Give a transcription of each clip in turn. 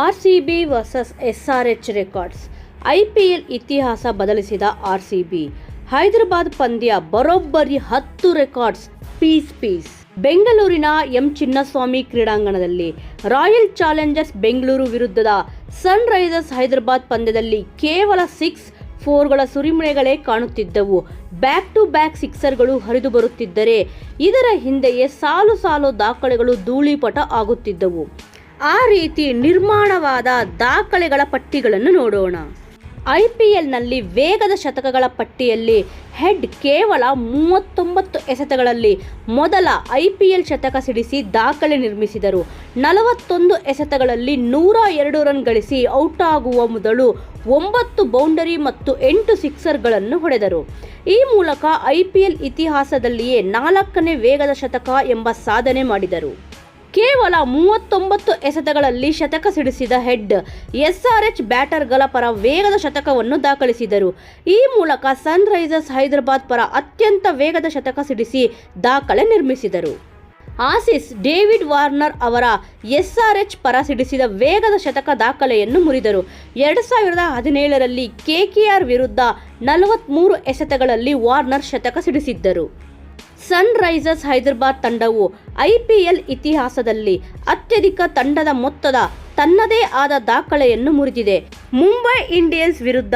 R C B versus S R H records I P L ಇತಿಹಾಸ ಬದಲಿಸಿದ R C B Hyderabad ಪಂದ್ಯ ಬರೋಬ್ಬರಿ ಹತ್ತು ರೆಕಾರ್ಡ್ಸ್ ಪೀಸ್ ಪೀಸ್ ಬೆಂಗಳೂರಿನ ಎಂ ಚಿನ್ನಸ್ವಾಮಿ ಕ್ರೀಡಾಂಗಣದಲ್ಲಿ ರಾಯಲ್ ಚಾಲೆಂಜರ್ಸ್ ಬೆಂಗಳೂರು ವಿರುದ್ಧದ ಸನ್ ರೈಸರ್ಸ್ ಹೈದರಾಬಾದ್ ಪಂದ್ಯದಲ್ಲಿ ಕೇವಲ ಸಿಕ್ಸ್ ಫೋರ್ಗಳ ಸುರಿಮಳೆಗಳೇ ಕಾಣುತ್ತಿದ್ದವು. ಬ್ಯಾಕ್ ಟು ಬ್ಯಾಕ್ ಸಿಕ್ಸರ್ಗಳು ಹರಿದು ಬರುತ್ತಿದ್ದರೆ ಇದರ ಹಿಂದೆಯೇ ಸಾಲು ಸಾಲು ದಾಖಲೆಗಳು ಧೂಳಿಪಟ ಆಗುತ್ತಿದ್ದವು. ಆ ರೀತಿ ನಿರ್ಮಾಣವಾದ ದಾಖಲೆಗಳ ಪಟ್ಟಿಗಳನ್ನು ನೋಡೋಣ. ಐ ಪಿ ಎಲ್ನಲ್ಲಿ ವೇಗದ ಶತಕಗಳ ಪಟ್ಟಿಯಲ್ಲಿ ಹೆಡ್ ಕೇವಲ ಮೂವತ್ತೊಂಬತ್ತು ಎಸೆತಗಳಲ್ಲಿ ಮೊದಲ ಐ ಪಿ ಎಲ್ ಶತಕ ಸಿಡಿಸಿ ದಾಖಲೆ ನಿರ್ಮಿಸಿದರು. ನಲವತ್ತೊಂದು ಎಸೆತಗಳಲ್ಲಿ ನೂರ ಎರಡು ರನ್ ಗಳಿಸಿ ಔಟ್ ಆಗುವ ಮೊದಲು ಒಂಬತ್ತು ಬೌಂಡರಿ ಮತ್ತು ಎಂಟು ಸಿಕ್ಸರ್ಗಳನ್ನು ಹೊಡೆದರು. ಈ ಮೂಲಕ ಐ ಪಿ ಎಲ್ ಇತಿಹಾಸದಲ್ಲಿಯೇ ನಾಲ್ಕನೇ ವೇಗದ ಶತಕ ಎಂಬ ಸಾಧನೆ ಮಾಡಿದರು. ಕೇವಲ ಮೂವತ್ತೊಂಬತ್ತು ಎಸೆತಗಳಲ್ಲಿ ಶತಕ ಸಿಡಿಸಿದ ಹೆಡ್, ಎಸ್ಆರ್ಎಚ್ ಬ್ಯಾಟರ್ಗಳ ಪರ ವೇಗದ ಶತಕವನ್ನು ದಾಖಲಿಸಿದರು. ಈ ಮೂಲಕ ಸನ್ರೈಸರ್ಸ್ ಹೈದರಾಬಾದ್ ಪರ ಅತ್ಯಂತ ವೇಗದ ಶತಕ ಸಿಡಿಸಿ ದಾಖಲೆ ನಿರ್ಮಿಸಿದರು. ಆಸಿಸ್ ಡೇವಿಡ್ ವಾರ್ನರ್ ಅವರ ಎಸ್ಆರ್ಎಚ್ ಪರ ಸಿಡಿಸಿದ ವೇಗದ ಶತಕ ದಾಖಲೆಯನ್ನು ಮುರಿದರು. ಎರಡು ಸಾವಿರದ ಹದಿನೇಳರಲ್ಲಿ ಕೆಕೆಆರ್ ವಿರುದ್ಧ ನಲವತ್ತ್ಮೂರು ಎಸೆತಗಳಲ್ಲಿ ವಾರ್ನರ್ ಶತಕ ಸಿಡಿಸಿದ್ದರು. ಸನ್ ರೈಸರ್ಸ್ ಹೈದರಾಬಾದ್ ತಂಡವು ಐಪಿಎಲ್ ಇತಿಹಾಸದಲ್ಲಿ ಅತ್ಯಧಿಕ ತಂಡದ ಮೊತ್ತದ ತನ್ನದೇ ಆದ ದಾಖಲೆಯನ್ನು ಮುರಿದಿದೆ. ಮುಂಬೈ ಇಂಡಿಯನ್ಸ್ ವಿರುದ್ಧ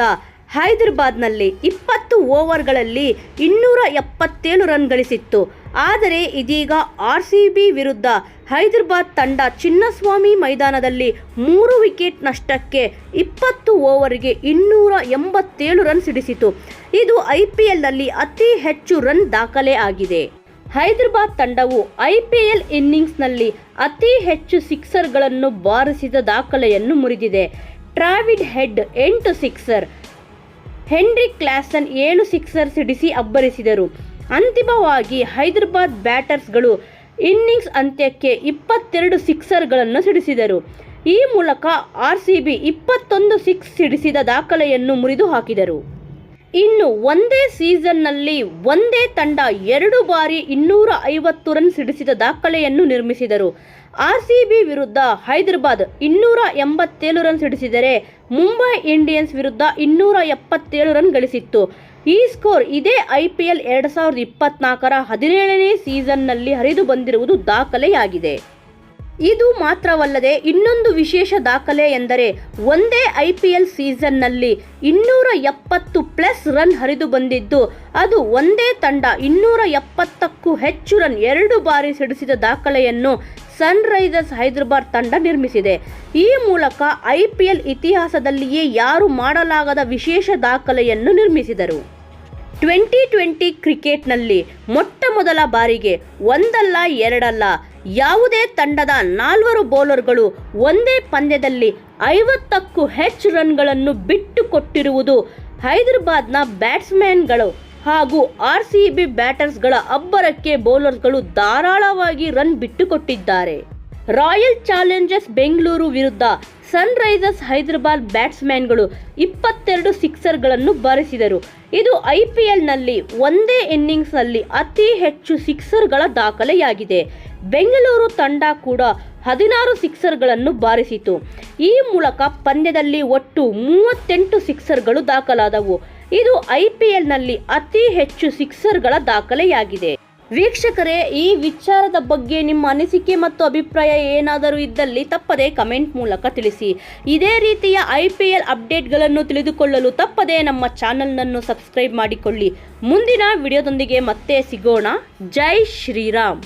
ಹೈದರಾಬಾದ್ನಲ್ಲಿ ಇಪ್ಪತ್ತು ಓವರ್ಗಳಲ್ಲಿ ಇನ್ನೂರ ಎಪ್ಪತ್ತೇಳು ರನ್ ಗಳಿಸಿತ್ತು. ಆದರೆ ಇದೀಗ ಆರ್ ಸಿ ಬಿ ವಿರುದ್ಧ ಹೈದರಾಬಾದ್ ತಂಡ ಚಿನ್ನಸ್ವಾಮಿ ಮೈದಾನದಲ್ಲಿ ಮೂರು ವಿಕೆಟ್ ನಷ್ಟಕ್ಕೆ ಇಪ್ಪತ್ತು ಓವರ್ಗೆ ಇನ್ನೂರ ಎಂಬತ್ತೇಳು ರನ್ ಸಿಡಿಸಿತು. ಇದು ಐ ಪಿ ಎಲ್ನಲ್ಲಿ ಅತಿ ಹೆಚ್ಚು ರನ್ ದಾಖಲೆ ಆಗಿದೆ. ಹೈದರಾಬಾದ್ ತಂಡವು ಐ ಪಿ ಎಲ್ ಇನ್ನಿಂಗ್ಸ್ನಲ್ಲಿ ಅತಿ ಹೆಚ್ಚು ಸಿಕ್ಸರ್ಗಳನ್ನು ಬಾರಿಸಿದ ದಾಖಲೆಯನ್ನು ಮುರಿದಿದೆ. ಟ್ರಾವಿಡ್ ಹೆಡ್ ಎಂಟು ಸಿಕ್ಸರ್ ಹೆನ್ರಿ ಕ್ಲಾಸನ್ ಏಳು ಸಿಕ್ಸರ್ ಸಿಡಿಸಿ ಅಬ್ಬರಿಸಿದರು. ಅಂತಿಮವಾಗಿ ಹೈದರಾಬಾದ್ ಬ್ಯಾಟರ್ಸ್ಗಳು ಇನ್ನಿಂಗ್ಸ್ ಅಂತ್ಯಕ್ಕೆ ಇಪ್ಪತ್ತೆರಡು ಸಿಕ್ಸರ್ಗಳನ್ನು ಸಿಡಿಸಿದರು. ಈ ಮೂಲಕ ಆರ್ ಸಿ ಬಿ ಇಪ್ಪತ್ತೊಂದು ಸಿಕ್ಸ್ ಸಿಡಿಸಿದ ದಾಖಲೆಯನ್ನು ಮುರಿದು ಹಾಕಿದರು ಇನ್ನು ಒಂದೇ ಸೀಸನ್ನಲ್ಲಿ ಒಂದೇ ತಂಡ ಎರಡು ಬಾರಿ ಇನ್ನೂರ ಐವತ್ತು ರನ್ ಸಿಡಿಸಿದ ದಾಖಲೆಯನ್ನು ನಿರ್ಮಿಸಿದರು. ಆರ್ ಸಿ ಬಿ ವಿರುದ್ಧ ಹೈದರಾಬಾದ್ ಇನ್ನೂರ ಎಂಬತ್ತೇಳು ರನ್ ಸಿಡಿಸಿದರೆ ಮುಂಬೈ ಇಂಡಿಯನ್ಸ್ ವಿರುದ್ಧ ಇನ್ನೂರ ಎಪ್ಪತ್ತೇಳು ರನ್ ಗಳಿಸಿತ್ತು. ಈ ಸ್ಕೋರ್ ಇದೇ ಐ ಪಿ ಎಲ್ ಎರಡು ಸಾವಿರದ ಇಪ್ಪತ್ನಾಲ್ಕರ ಹದಿನೇಳನೇ ಸೀಸನ್ನಲ್ಲಿ ಹರಿದು ಬಂದಿರುವುದು ದಾಖಲೆಯಾಗಿದೆ. ಇದು ಮಾತ್ರವಲ್ಲದೆ ಇನ್ನೊಂದು ವಿಶೇಷ ದಾಖಲೆ ಎಂದರೆ ಒಂದೇ ಐ ಪಿ ಎಲ್ ಸೀಸನ್ನಲ್ಲಿ ಇನ್ನೂರ ಎಪ್ಪತ್ತು ಪ್ಲಸ್ ರನ್ ಹರಿದು ಬಂದಿದ್ದು, ಅದು ಒಂದೇ ತಂಡ ಇನ್ನೂರ ಎಪ್ಪತ್ತಕ್ಕೂ ಹೆಚ್ಚು ರನ್ ಎರಡು ಬಾರಿ ಸಿಡಿಸಿದ ದಾಖಲೆಯನ್ನು ಸನ್ ರೈಸರ್ಸ್ ಹೈದರಾಬಾದ್ ತಂಡ ನಿರ್ಮಿಸಿದೆ. ಈ ಮೂಲಕ ಐ ಪಿ ಎಲ್ ಇತಿಹಾಸದಲ್ಲಿಯೇ ಯಾರು ಮಾಡಲಾಗದ ವಿಶೇಷ ದಾಖಲೆಯನ್ನು ನಿರ್ಮಿಸಿದರು. ಟ್ವೆಂಟಿ ಟ್ವೆಂಟಿ ಕ್ರಿಕೆಟ್ನಲ್ಲಿ ಮೊಟ್ಟ ಮೊದಲ ಬಾರಿಗೆ ಒಂದಲ್ಲ, ಎರಡಲ್ಲ, ಯಾವುದೇ ತಂಡದ ನಾಲ್ವರು ಬೌಲರ್ಗಳು ಒಂದೇ ಪಂದ್ಯದಲ್ಲಿ ಐವತ್ತಕ್ಕೂ ಹೆಚ್ಚು ರನ್ಗಳನ್ನು ಬಿಟ್ಟುಕೊಟ್ಟಿರುವುದು ಹೈದರಾಬಾದ್ನ ಬ್ಯಾಟ್ಸ್ಮನ್ಗಳು ಹಾಗೂ ಆರ್ ಸಿ ಬಿ ಬ್ಯಾಟರ್ಸ್ಗಳ ಅಬ್ಬರಕ್ಕೆ ಬೌಲರ್ಗಳು ಧಾರಾಳವಾಗಿ ರನ್ ಬಿಟ್ಟುಕೊಟ್ಟಿದ್ದಾರೆ. ರಾಯಲ್ ಚಾಲೆಂಜರ್ಸ್ ಬೆಂಗಳೂರು ವಿರುದ್ಧ ಸನ್ರೈಸರ್ಸ್ ಹೈದರಾಬಾದ್ ಬ್ಯಾಟ್ಸ್ಮನ್ಗಳು ಇಪ್ಪತ್ತೆರಡು ಸಿಕ್ಸರ್ಗಳನ್ನು ಬಾರಿಸಿದರು. ಇದು ಐ ಪಿ ಎಲ್ನಲ್ಲಿ ಒಂದೇ ಇನ್ನಿಂಗ್ಸ್ನಲ್ಲಿ ಅತಿ ಹೆಚ್ಚು ಸಿಕ್ಸರ್ಗಳ ದಾಖಲೆಯಾಗಿದೆ. ಬೆಂಗಳೂರು ತಂಡ ಕೂಡ ಹದಿನಾರು ಸಿಕ್ಸರ್ಗಳನ್ನು ಬಾರಿಸಿತು. ಈ ಮೂಲಕ ಪಂದ್ಯದಲ್ಲಿ ಒಟ್ಟು ಮೂವತ್ತೆಂಟು ಸಿಕ್ಸರ್ಗಳು ದಾಖಲಾದವು. ಇದು ಐ ಪಿ ಎಲ್ನಲ್ಲಿ ಅತಿ ಹೆಚ್ಚು ಸಿಕ್ಸರ್ಗಳ ದಾಖಲೆಯಾಗಿದೆ. ವೀಕ್ಷಕರೇ, ಈ ವಿಚಾರದ ಬಗ್ಗೆ ನಿಮ್ಮ ಅನಿಸಿಕೆ ಮತ್ತು ಅಭಿಪ್ರಾಯ ಏನಾದರೂ ಇದ್ದಲ್ಲಿ ತಪ್ಪದೇ ಕಮೆಂಟ್ ಮೂಲಕ ತಿಳಿಸಿ. ಇದೇ ರೀತಿಯ ಐ ಪಿ ಎಲ್ ಅಪ್ಡೇಟ್ಗಳನ್ನು ತಿಳಿದುಕೊಳ್ಳಲು ತಪ್ಪದೇ ನಮ್ಮ ಚಾನಲ್ನನ್ನು ಸಬ್ಸ್ಕ್ರೈಬ್ ಮಾಡಿಕೊಳ್ಳಿ. ಮುಂದಿನ ವಿಡಿಯೋದೊಂದಿಗೆ ಮತ್ತೆ ಸಿಗೋಣ. ಜೈ ಶ್ರೀರಾಮ್.